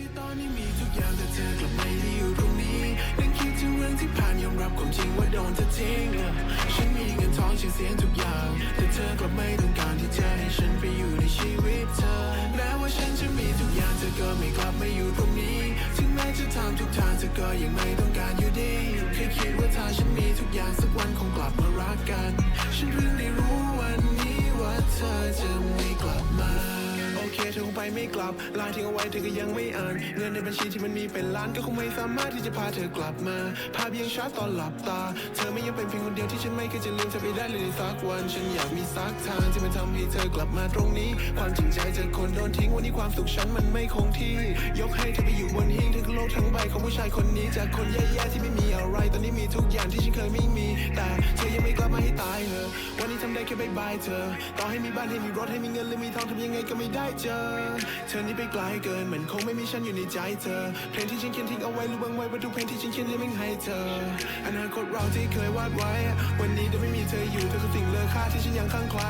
ที่ตอนนี้มีทุกอย่างแต่เธอกลับไม่ได้อยู่ตรงนี้นั่งคิดถึงเรื่องที่ผ่านยอมรับความจริงว่าโดนเธอทิ้งฉันมีเงินทองชื่อเสียงทุกอย่าง แต่เธอกลับไม่ต้องการที่จะให้ฉันไปอยู่ในชีวิตเธอแม้ว่าฉันจะมีทุกอย่างเธอก็ไม่กลับมาอยู่ตรงนี้ ถึงแม้จะทำทุกทางเธอก็ยังไม่ต้องการอยู่ดีเคยคิดว่าถ้าฉันมีทุกอย่างสักวันคงกลับมารักกัน ฉันเพิ่งได้รู้วันนี้ว่าเธอจะไม่กลับมา เคเธอคงไปไม่กลับไลน์ทิ้งเอาไว้เธอก็ยังไม่อ่าน เงินในบัญชีที่มันมีเป็นล้านก็คงไม่สามารถที่จะพาเธอกลับมา ภาพยังชัดตอนหลับตา เธอไม่ยังเป็นเพียงคนเดียวที่ฉันไม่เคยจะลืมเธอไปได้เลยในสักวัน ฉันอยากมีสักทางที่มันทำให้เธอกลับมาตรงนี้ ความจริงใจจากคนโดนทิ้งวันนี้ความสุขฉันมันไม่คงที่ ยกให้เธอไปอยู่บนหิ้งเธอ กทั้งใบของผู้ชายคนนี้ จากคนแย่ๆที่ไม่มีอะไร ตอนนี้มีทุกอย่างที่ฉันเคยไม่มี แต่เธอยังไม่กลับมาให้ตายเหอะวันนี้ทำได้แค่บายบายเธอ ต่อให้มีบ้านให้มีรถให้มีเงินหรือมีทองทำยังไงก็ไม่ได้เจอ เธอนี่ไปไกลเกินเหมือนคงไม่มีฉันอยู่ในใจเธอ เพลงที่ฉันเขียนทิ้งเอาไว้รู้บ้างไว้ว่าทุกเพลงที่ฉันเขียนยังไม่ให้เธอ อนาคตเราที่เคยวาดไว้ วันนี้จะไม่มีเธออยู่เธอคือสิ่ง อค่าที่ฉันยังข้างใคร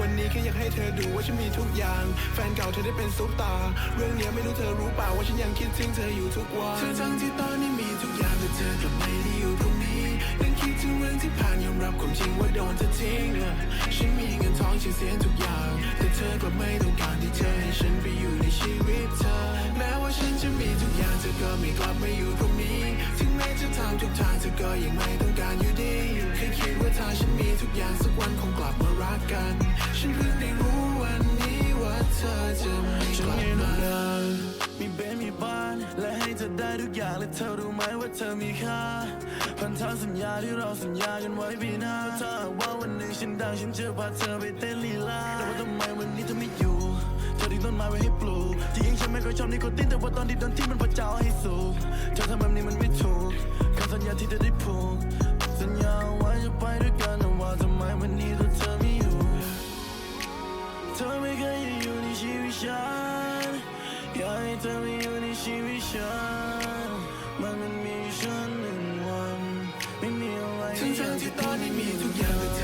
วันนี้แค่อยากให้เธอดูว่าฉันมีทุกอย่าง แฟนเก่าเธอได้เป็นซุปตาร์เรื่องเนี้ยไม่รู้เธอรู้เปล่าว่าฉันยังคิดถึงเธออยู่ทุกวันทั้งที่ตอนนี้มีทุกอย่างแต่เธอกลับไม่ได้อยู่ตรงนี้นั่งคิดถึงเรื่องที่ผ่านยอมรับความจริงว่าโดนเธอทิ้งฉันมีเงินทองชื่อเสียงทุกอย่าง แต่เธอกลับไม่ต้องการที่จะให้ฉันไปอยู่ในชีวิตเธอ แม้ว่าฉันจะมีทุกอย่างเธอก็ไม่กลับมาอยู่ตรงนี้ ถึงแม้จะทำทุกทางเธอก็ยังไม่ วันคงกลับมารักกัน ฉันเพิ่งได้รู้วันนี้ว่าเธอจะไม่กลับมามีเบนมีบ้านและให้เธอได้ทุกอย่างและเธอรู้ไหมว่าเธอมีค่าพันธสัญญาที่เราสัญญากันไว้ปีหน้าถ้าว่าวันหนึ่งฉันดังฉันจะพาเธอไปเต้นลีลาแต่ว่าทำไมวันนี้เธอไม่อยู่เธอทิ้งต้นไม้ไว้ให้ปลูกจริงฉันไม่เคยชอบนิโคตินแต่ว่าตอนที่โดนที่มันพระเจ้าให้สูบเธอทำแบบนี้มันไม่ถูกคำสัญญาที่เธอได้ผูกสัญญา ชีวิตฉันอยากให้เธอมาอยู่ในชีวิตฉันมันมันมีฉันหนึ่งวัน ไม่มีอะไรทั้งๆที่ตอนนี้มีทุกอย่างแต่เธอ